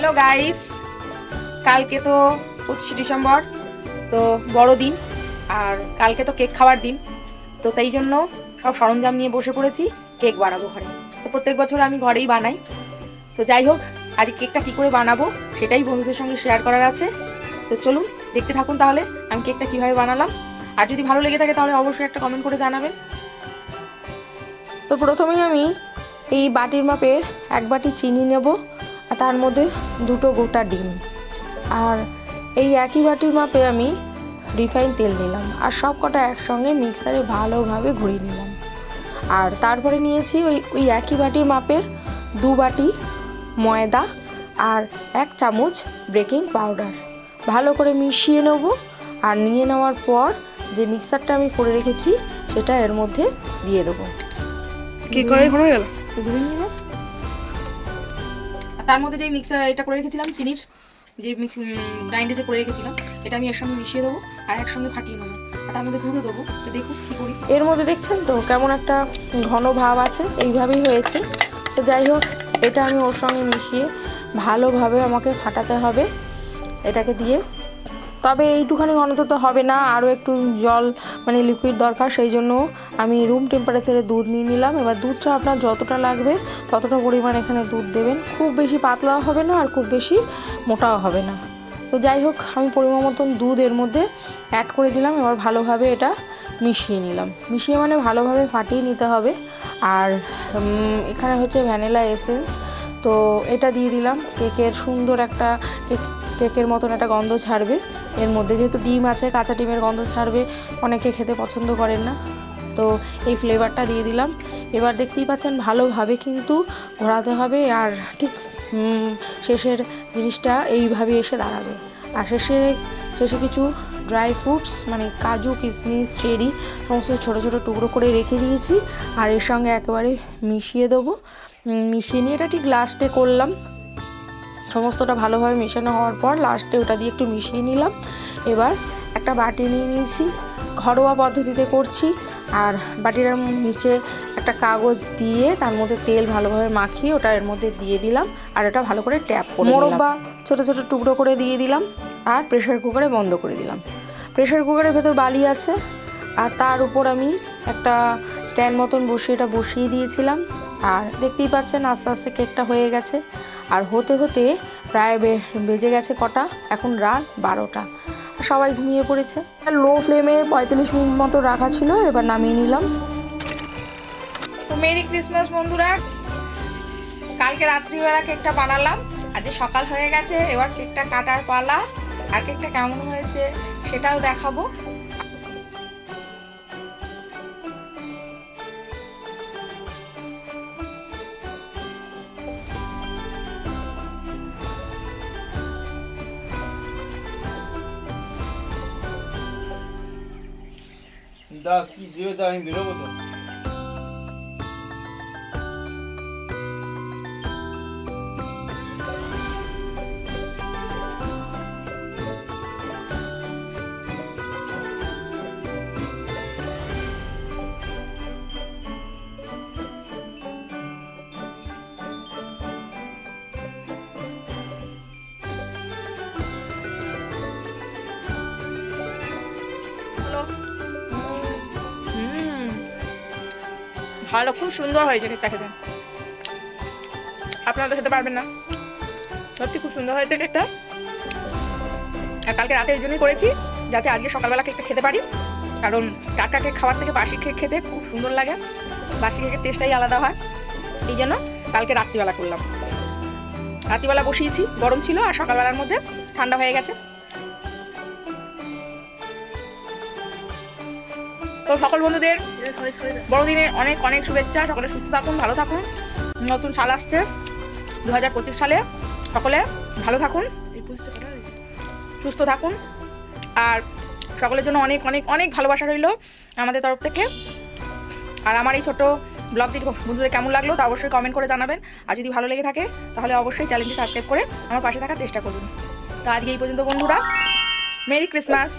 Hello guys, কালকে তো পঁচিশে ডিসেম্বর, তো বড় দিন, আর কালকে তো কেক খাওয়ার দিন, তো তাই জন্য সব সরঞ্জাম নিয়ে বসে পড়েছি, কেক বানাবো ঘরে। তো প্রত্যেক বছর আমি ঘরেই বানাই। তো যাই হোক আজ কেকটা কী করে বানাবো সেটাই বন্ধুদের সঙ্গে শেয়ার করার আছে। তো চলুন, দেখতে থাকুন তাহলে আমি কেকটা কীভাবে বানালাম। আর যদি ভালো লেগে থাকে তাহলে অবশ্যই একটা কমেন্ট করে জানাবেন। তো প্রথমেই আমি এই বাটির মাপে এক বাটি চিনি নেব। আর তার মধ্যে দুটো গোটা ডিম। আর এই একই বাটির মাপে আমি রিফাইন তেল নিলাম আর সব কটা একসঙ্গে মিক্সারে ভালোভাবে ঘুরিয়ে নিলাম। আর তারপরে নিয়েছি ওই ওই একই বাটির মাপের দু বাটি ময়দা আর এক চামচ বেকিং পাউডার ভালো করে মিশিয়ে নেব আর নিয়ে নেওয়ার পর যে মিক্সারটা আমি করে রেখেছি সেটা এর মধ্যে দিয়ে দেবো। কি করে হয়ে গেল? তার মধ্যে যে মিক্সার এটা করে রেখেছিলাম, চিনির, যে মিক্স গ্রাইন্ডে যে করে রেখেছিলাম, এটা আমি একসঙ্গে মিশিয়ে দেবো আর একসঙ্গে ফাটিয়ে নেব। আর তার মধ্যে দুধও দেবো তো দেখুন কী করি। এর মধ্যে দেখছেন তো কেমন একটা ঘন ভাব আছে, এইভাবেই হয়েছে। তো যাই হোক, এটা আমি ওর সঙ্গে মিশিয়ে ভালোভাবে আমাকে ফাটাতে হবে, এটাকে দিয়ে। তবে এইটুখানি ঘনত্ব তো হবে না, আরও একটু জল মানে লিকুইড দরকার, সেই জন্য আমি রুম টেম্পারেচারে দুধ নিয়ে নিলাম। এবার দুধটা আপনার যতটা লাগবে, ততটা পরিমাণ এখানে দুধ দেবেন। খুব বেশি পাতলাও হবে না, আর খুব বেশি মোটাও হবে না। তো যাই হোক, আমি পরিমাণ মতন দুধ এর মধ্যে অ্যাড করে দিলাম। এবার ভালোভাবে এটা মিশিয়ে নিলাম। মিশিয়ে মানে ভালোভাবে ফাটিয়ে নিতে হবে। আর এখানে হচ্ছে ভ্যানিলা এসেন্স তো এটা দিয়ে দিলাম। কেকের সুন্দর একটা কেক কেকের মতন একটা গন্ধ ছাড়বে। এর মধ্যে যেহেতু ডিম আছে, কাঁচা ডিমের গন্ধ ছাড়বে, অনেকে খেতে পছন্দ করেন না। তো এই ফ্লেভারটা দিয়ে দিলাম। এবার দেখতেই পাচ্ছেন ভালোভাবে কিন্তু ঘোরাতে হবে আর ঠিক শেষের জিনিসটা এইভাবে এসে দাঁড়াবে। আর শেষে শেষে কিছু ড্রাই ফ্রুটস মানে কাজু, কিশমিশ, চেরি, সমস্ত ছোটো ছোটো টুকরো করে রেখে দিয়েছি। আর এর সঙ্গে একেবারে মিশিয়ে দেবো। মিশিয়ে নিয়ে এটা ঠিক লাস্টে করলাম। সমস্তটা ভালোভাবে মেশানো হওয়ার পর লাস্টে ওটা দিয়ে একটু মিশিয়ে নিলাম। এবার একটা বাটি নিয়ে নিয়েছি। ঘরোয়া পদ্ধতিতে করছি। আর বাটিটার নিচে একটা কাগজ দিয়ে তার মধ্যে তেল ভালোভাবে মাখিয়ে ওটা এর মধ্যে দিয়ে দিলাম। আর ওটা ভালো করে ট্যাপ করে মোরব্বা ছোটো ছোটো টুকরো করে দিয়ে দিলাম। আর প্রেশার কুকারে বন্ধ করে দিলাম। প্রেশার কুকারের ভেতর বালি আছে। আর তার উপর আমি একটা স্ট্যান্ড মতন বসিয়ে এটা বসিয়ে দিয়েছিলাম। আর দেখতেই পাচ্ছেন আস্তে আস্তে কেকটা হয়ে গেছে। হতে হতে প্রায় বেজে গেছে কটা, এখন রাত বারোটা। সবাই ঘুমিয়ে পড়েছে। লো ফ্লেমে পঁয়তাল্লিশ মিনিট মতো রাখা ছিল, এবার নামিয়ে নিলাম। তো মেরি ক্রিসমাস বন্ধুরা, কালকে রাত্রিবেলা কেকটা বানালাম। আজকে সকাল হয়ে গেছে, এবার কেকটা কাটার পালা। আর কেকটা কেমন হয়েছে সেটাও দেখাবো। দা কি দেবে দা আমি বেরোবো তো। ভালো, খুব সুন্দর হয়েছে কেকটা খেতে। আপনারা তো খেতে পারবেন না। সত্যি খুব সুন্দর হয়েছে কেকটা। আর কালকে রাতে এই জন্যই করেছি, যাতে আজকে সকালবেলা কেকটা খেতে পারি। কারণ টাটকা কেক খাওয়ার থেকে বাসি কেক খেতে খুব সুন্দর লাগে। বাসি কেকের টেস্টটাই আলাদা হয়। এই জন্য কালকে রাত্রিবেলা করলাম। রাত্রিবেলা বসিয়েছি, গরম ছিল আর সকালবেলার মধ্যে ঠান্ডা হয়ে গেছে। তো সকল বন্ধুদের বড়দিনে অনেক অনেক শুভেচ্ছা। সকলে সুস্থ থাকুন, ভালো থাকুন। নতুন সাল আসছে দু হাজার পঁচিশ সালে। সকলে ভালো থাকুন, সুস্থ থাকুন। আর সকলের জন্য অনেক অনেক অনেক ভালোবাসা রইল আমাদের তরফ থেকে। আর আমার এই ছোট ব্লগ দিকে বন্ধুদের কেমন লাগল তা অবশ্যই কমেন্ট করে জানাবেন। আর যদি ভালো লেগে থাকে, তাহলে অবশ্যই চ্যানেলটি সাবস্ক্রাইব করে আমার পাশে থাকার চেষ্টা করুন। তো আজকে এই পর্যন্ত বন্ধুরা মেরি ক্রিসমাস